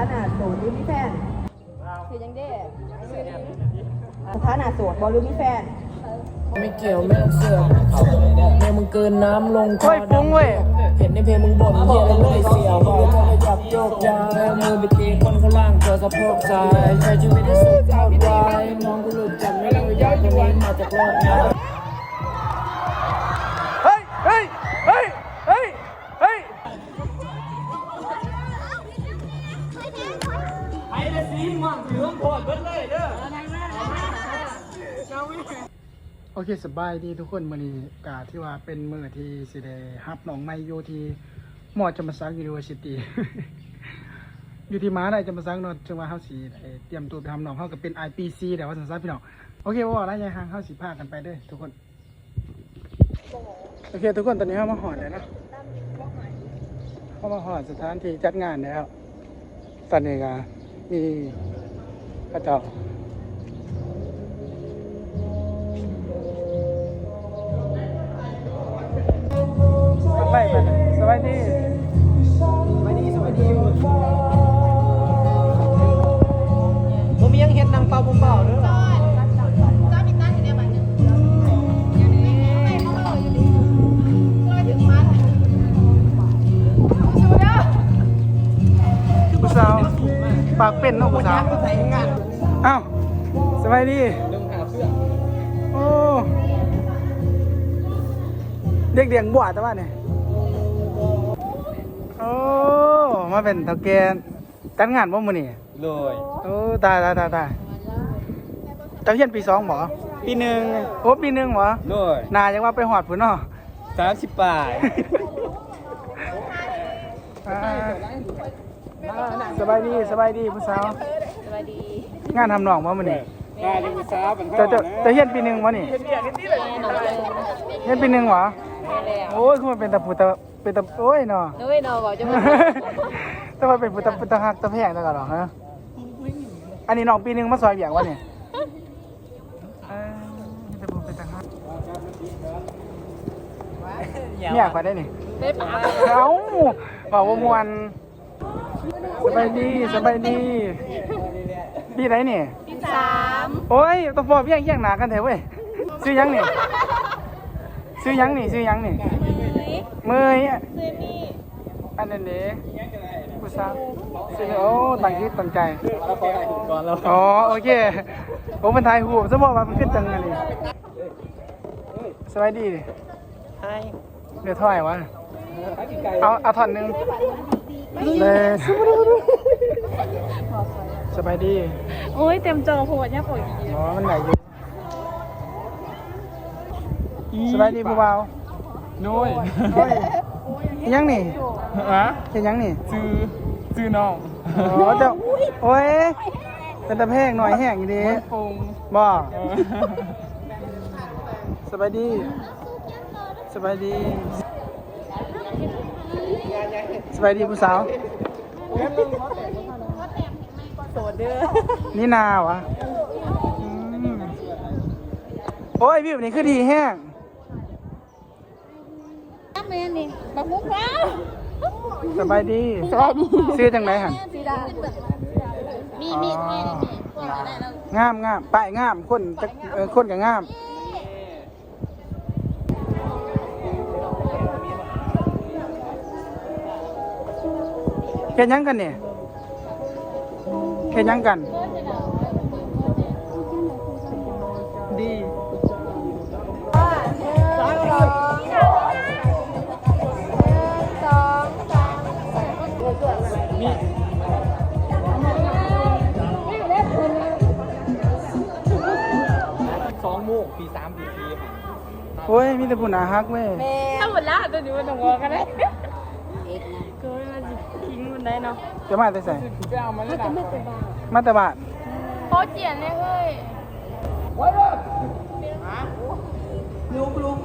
านะโสดหรือมีแฟนคือยังได้สถานะโสดบ่หรือมีแฟน ไม่เกี่ยวไม่ต้องเสือกเมียมึงเกินน้ำลงคอเฮ้ยฟุ้งเว้ยเห็นในเพลงมึงบ่นเฮียแล้วเลยเสียวบอกจะไปจับโยกย้ายมือไปตีคนข้างล่างเธอสะโพกซ้ายใช้ชีวิตที่สุดเท่าไรน้องกูหลุดจากไม่รู้ยากจะวิ่งมาจากโลกนี้ โอเคสบายดีทุกคนมื้อนี้กาที่ว่าเป็นมือที่สิได้รับหนองใหม่อยู่ที่มอจำปาสักยูนิเวอร์ซิตี้อยู่ที่มาได้จำปาสักเนาะจังว่าเฮาสิได้เตรียมตัวไปทำหนองเฮาก็เป็น IPC แล้วว่าซั่นซะพี่น้องโอเคว่าอะไรยังห่างเฮาสิพากันไปด้อทุกคนโอเค ทุกคนตอนนี้เฮามาหอดแล้วนะเฮามาหอดสถานที่จัดงานแล้วตอนนี้ก็มีพระเจ้า ไปไปสวัสดีสวัสดีสวัสดีผมยังเห็นนางเปาผมเปล่าเด้อผู้สาวปากเป็นเนาะผู้สาวอ้าวสวัสดีโอ้เด็กเดียงบวชแต่ว่าเนี่ย โอ้ มาเป็นเท่าแกจัดงานบ่มื้อนี้เลยโอ้ตายตายตายตายเจ้าเรียนปีสองบ่ปีหนึ่งโอ้ปีหนึ่งบ่เลยนายังว่าไปหอดพุ่นเนาะสามสิบปลายอ่าสบายดีสบายดีผู้สาวสวัสดี งานทำหนองบ่มื้อนี้ได้เลยสาวเป็นเจ้าเจ้าเจ้าเรียนปีหนึ่งบ่นี่แม่น้องเลยเรียนปีหนึ่งบ่แม่แล้วโอ้ยคือมันเป็นตะปูตะ เป็นตะโอ้ยเนาะน้อยน้องบอกจะมาแต่ว่าเป็นปูตะปูตะหักตะแพงแล้วก็หรอฮะอันนี้น้องปีหนึ่งมาซอยเบียงวะเนี่ยเออมีแต่ปูเป็นตะหักเนี่ยขอได้นี่ได้ปากเอ้าบอกว่ามวนสบายดีสบายดีพี่ไหนนี่ ที่สามโอ้ยต้องบอกพี่ยังแย่งหนากันเถอะเว้ย ซื้อยังนี่ ซื้อยังนี่ ซื้อยังนี่ เมยอะเซมี่อันนั้นเด้ผู้สาวซื้อโอ้ตั้งคิดตั้งใจเราขอถ่ายถูกก่อนแล้วอ๋อโอเคผมเป็นไทยหูสมมติว่ามันขึ้นจังเลยสบายดีดิใช่เดี๋ยวเท่าไหร่วะเอาเอาท่อนหนึ่งเลยสบายดี โอ้ยเต็มจอโหดเนี่ยปล่อยอ๋อ มันไหนอยู่สบายดีผู้เบา น้อยโอ้ยยังนี่ฮะเห็นยังนี่ซื้อซื้อน้องอ๋อเจ้าโอ้ยเป็นตะแพงหน่อยแห้งอยู่ดีปงบ่สบายดีสบายดีสบายดีผู้สาวโสดเด้อนี่นาวะอืมโอ้ยวิวนี่คือดีแห้งน้ำ แม่นี่บักมุกว้าวสบายดีสวัสดีซื้อจังไรหันสีดามีมีดให้นี่พวกอะไรเรางามงามป้ายงามคนจักเออคนกับงามเฮ็ดหยังกันเนี่ยเฮ็ดหยังกัน โอ้ยมีแต่ผู้หนาฮักเว้ยถ้าหมดละตัวนี้มันต้องวอกันได้ก็ไม่มาทิ้งมันได้เนาะจะมาแต่ใส่ไปเอามาแล้วนะมาแต่บ้านพอเจียนเลยเฮ้ยลุงลุง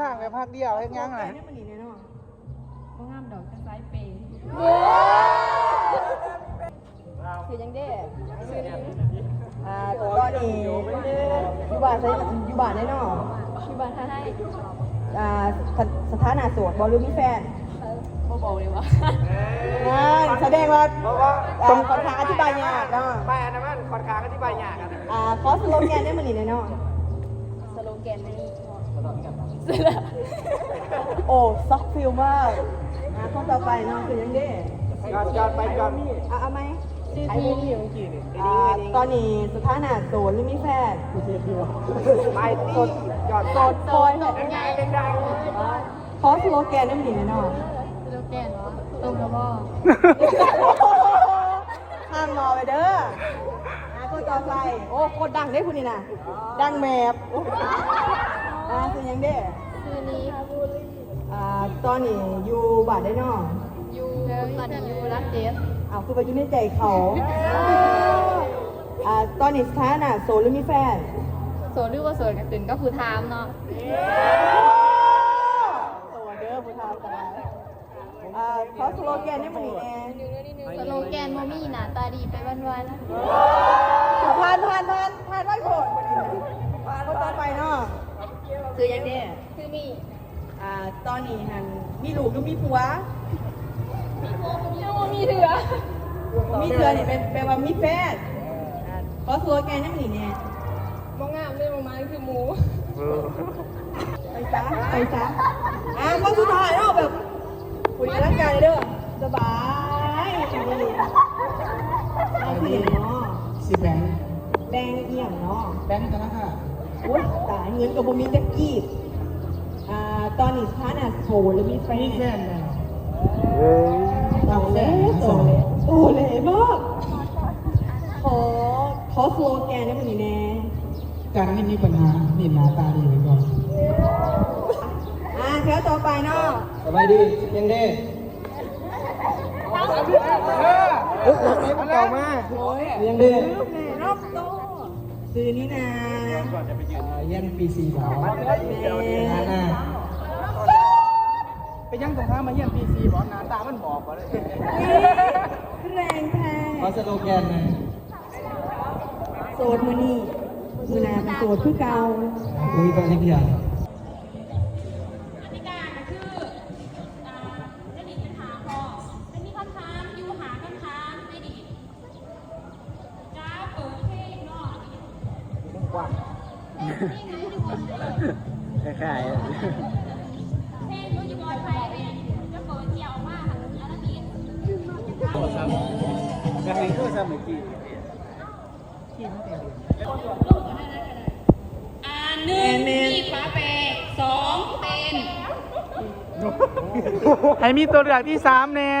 ทางแบบพักเดียวให้ยังไงได้มันนี่แน่นอนบ่งามดอกจะไซส์เปย์คือยังได้อ่าตอนนี้อยู่บ้านใช่อยู่บ้านแน่นอนที่บ้านถ้าให้อ่าสสถานะโสดบอลหรือมีแฟนบ่บอกเลยว่านั่นแสดงว่าต้องค่อนข้างอธิบายยากเนาะไม่อันนั้นมันคอนค้างอธิบายยากกันอ่าขอสโลแกนได้มันนี่แน่นอนสโลแกนนี้ โอ้ซ็อกฟิลมากอ่าข้อต่อไปเนาะคือยังได้ก่อนก่อนไปก่อนอะเอาไหมชื่อไอ้ที่พวกนี้อ่าตอนนี้สถานะโสดหรือมีแฟนไปสดก่อนโสดโสดง่ายๆดังขอสโลแกนได้มันนี่แน่นอนสโลแกนเนาะตรงกับบ่ห้ามรอไปเด้ออ่าข้อต่อไปโอ้โคตรดังได้คุณนี่นะดังแมบ อ่าคือยังได้ชื่อนี้อ่าตอนนี้อยู่บ้านได้เนอกอยู่ตอนนี้อยู่รักเจสอ้าวคือไปอยู่ในใจเขาอ่าตอนนี้สถานะโสดหรือมีแฟน โสดหรือว่าโสดกันตื่นก็คือถามเนาะโสดเด้อผู้ทำกันอ่าขอสโลแกนได้มันนี่แน่สโลแกนโมมี่หน้าตาดีไปวันผ่านผ่านผ่านผ่านผ่านโผล่ผ่านคนต่อไปเนาะ คือยังเนี่ยๆคือมีอ่าตอนนี้หันมีลูกหรือมีผัวยังบ่มีเถือมีเธอนี่เป็นแปลว่ามีแฟนอ่าขอสโลแกนได้มันนี่แน่บ่งามเลยบ่มาคือหมู ไปซะไปซะอะข้อสุดท้ายเนาะแบบคุยร่างกายเด้อสบายจริงๆเอาคืออย่างเนาะสิแบงค์แบงเอียงเนาะแบงค์กันนะค่ะโอ๊ยตายเงินกับบ่มีจะกีบอ่าตอนนี้สถานะโสดหรือมีแฟนมีแฟนไหมโตเลยโตเลยโตเลยมากขอขอสโลแกนได้ไหมนี่แน่การไม่มีปัญหานี่หน้าตาดีไว้ก่อนอ่าแถวต่อไปเนาะสบายดียังได้เอ๊ะรถนี้เก่ามากโอ้ยยังได้ ซื้อนี่นะเยี่ยนปีสี่สาวแม่ไปยังตรงข้ามมาเยี่ยมปีสี่บอกหน้าตามันบอกก่อนเลยแรงแท้ขอสโลแกนหน่อยโสดมือนี่มือหนาเป็นโสดคือเก่าอุ้ยตอนนี้กี่อย่า หอันหนึ่งมีฟ้าเปย์สองเป็น ให้มีตัวเลือกที่สามเนี่ย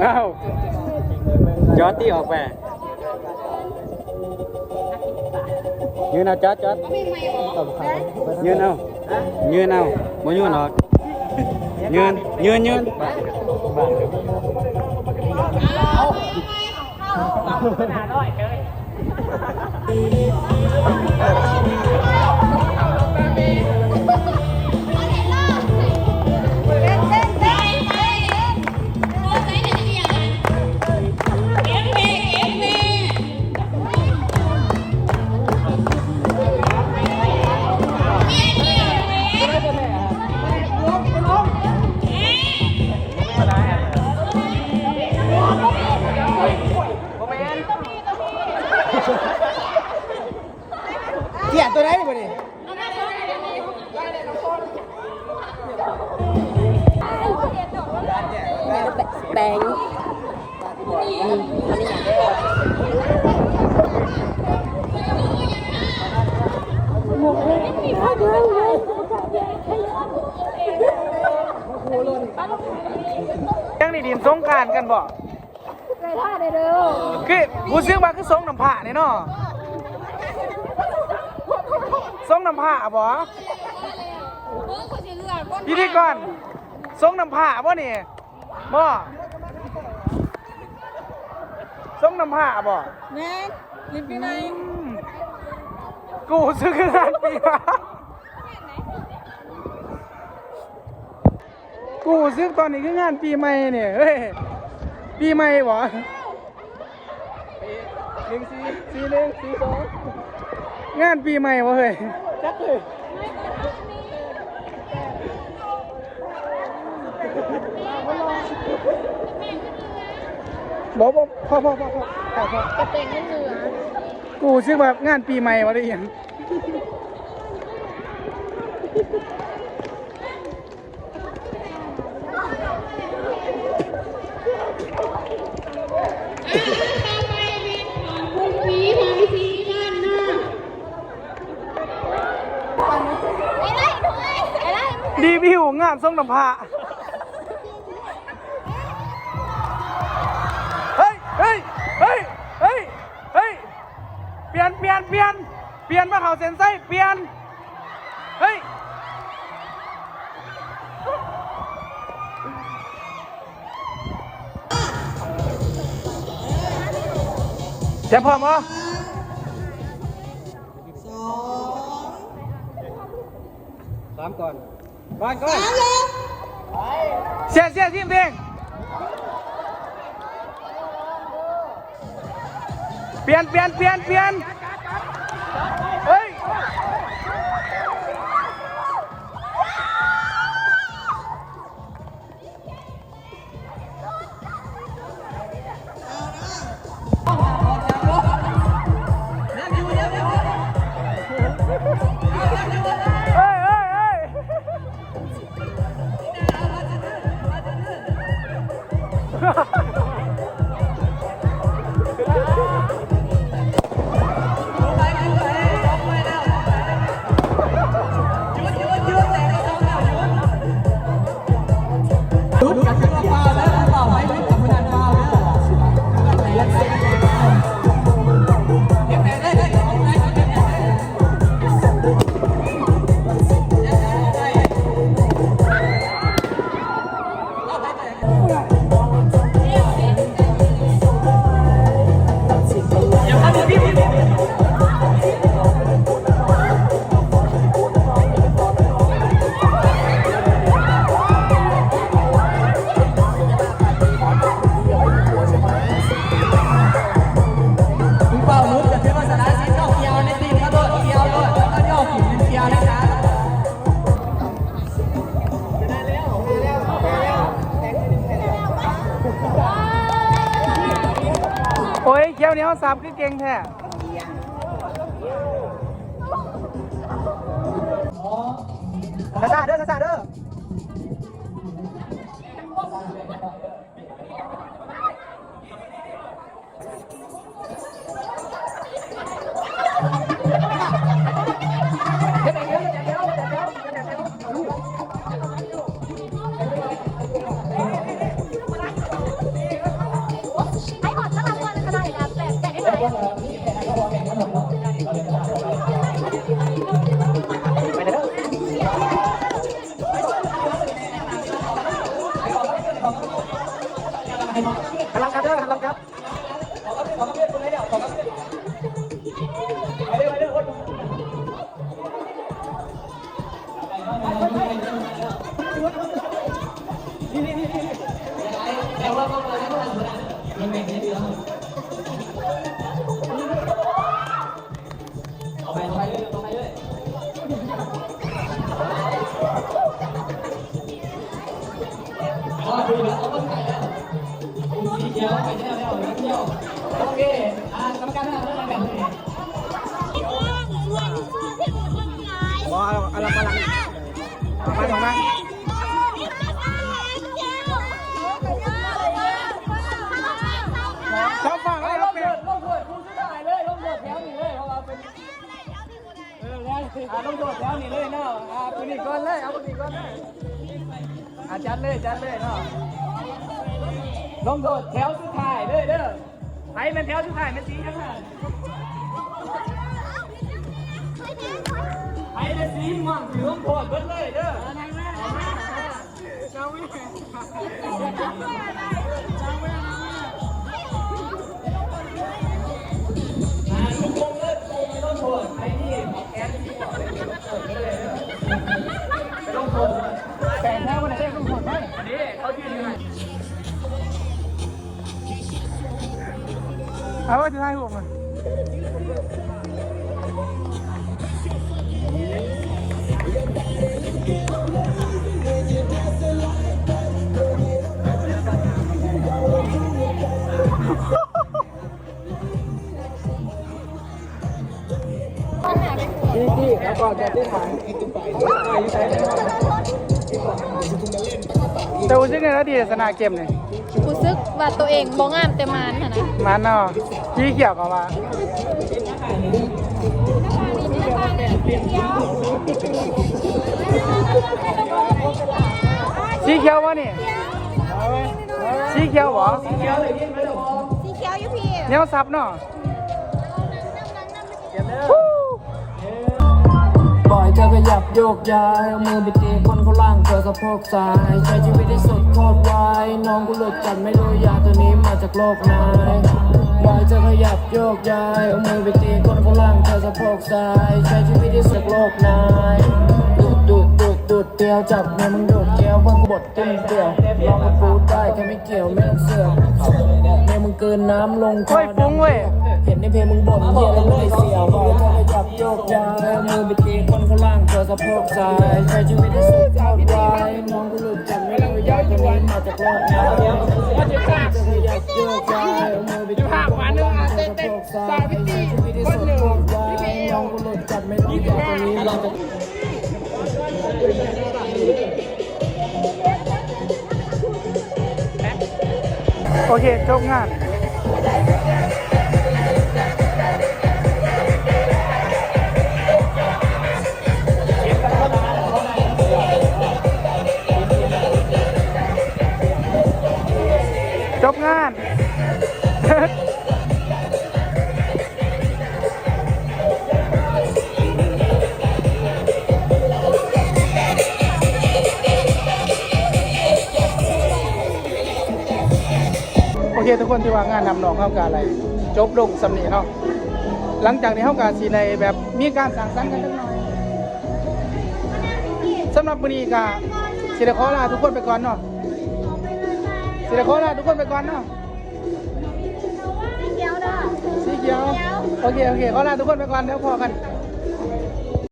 เอ้าจอดที่ออกไปยืนเอาจอดจอดยืนเอายืนเอาบ่ยืนออกยืนยืนยืนเเนาะสงน้ำผ้าบ่พิธีกรสงน้ำผ้าบ่นี่บ่สงน้ำผ้าบ่แม่ลิปปี้ไหนกูซื้อคืองานปีมากูซื้อตอนนี้คืองานปีใหม่เนี่ยเฮ้ยปีใหม่บ่ หนึ่งสี่สี่หนึ่งสี่สองงานปีใหม่บ่เฮ้ยจักเลยบอกบอกพ่อพ่อพ่อพ่อพ่อพ่อจะเป็นไม่เหนือกูซื้อแบบงานปีใหม่มาได้ยัง วิวงานส่งน้ำพระเฮ้ยเฮ้ยเฮ้ยเฮ้ยเฮ้ยเปลี่ยนเปลี่ยนเปลี่ยนเปลี่ยนมาเขาเซนไซเปลี่ยนเฮ้ยเจ็บพร้อมเหรอสองสามก่อน Bạn coi. Đá lên. Xe xe thêm thêm. Biến biến biến biến. เก่งแท้ ลงโทษแถวนี้เลยเนาะอ่าคนนี้ก่อนเลยเอาคนนี้ก่อนเลยอ่าจัดเลยจัดเลยเนาะลงโทษแถวสุดท้ายเลยเด้อใครเป็นแถวสุดท้ายเป็นสียังไงใครเป็นสีม่วงถือลงโทษเบิดเลยเด้อ ถ้าวันไหนได้ต้องโทษไหมอันนี้เขายืนยังเอาไว้ที่ท้ายหัวมันที่ที่แล้วก่อน จะที่ถ่ายแต่รู้สึกไงนะดีสนาเกมเนี่ยรู้สึกว่าตัวเองบ่งามแต่มานค่ะนะมันเนาะที่เกี่ยวกับว่าสีเขียววะนี่สีเขียวเหรอเขียวเลยยิ่งไม่ต้องสีเขียวอยู่พี่แนวซับเนาะ เธอขยับโยกย้ายเอามือไปตีคนเขาล่างเธอสะโพกซ้ายใช้ชีวิตที่สุดโคตรไว้ น้องกูหลุดจัดไม่รู้ยาตัวนี้มาจากโลกไหนวายเธอขยับโยกย้ายเอามือไปตีคนเขาล่างเธอสะโพกซ้ายใช้ชีวิตที่สุดโลกไหน เดียวจับเมียมึงดูดเกลียวเพิ่งบดเต็มเกลียวลองมาพูดได้แค่ไม่เกี่ยวไม่ต้องเสือกเมียมึงเกินน้ำลงคอเฮ้ยฟุ้งเว้ยเห็นในเพลงมึงบ่นเหี้ยอะไรเลยเสียวบอกเธอขยับโยกย้ายเอามือไปตีคนข้างล่างเธอสะโพกซ้ายใช้ชีวิตที่สุดเอาไว้น้องกูหลุดจับไม่รู้ยากคนนี้มาจากโลกไหนเธอขยับโยกย้ายเอามือไปตีคนข้างล่างเธอสะโพกซ้ายใช้ชีวิตที่สุดเอาไว้น้องกูหลุดจับไม่รู้ยากคนนี้มาจาก โอเคจบงาน คทุกคนที่ว่างานนำน้องเข้ากับอะไร จบลงสำนีเนาะหลังจากนี้เข้ากับสีในแบบมีการสั่งสรรค์กันเล็กน้อยสำหรับวันนี้ก็สิได้ขอลาทุกคนไปก่อนเนาะสิได้ขอลาทุกคนไปก่อนเนาะเกียวเด้อสีเขียวโอเคโอเคขอลาทุกคนไปก่อนเดี๋ยวพอกัน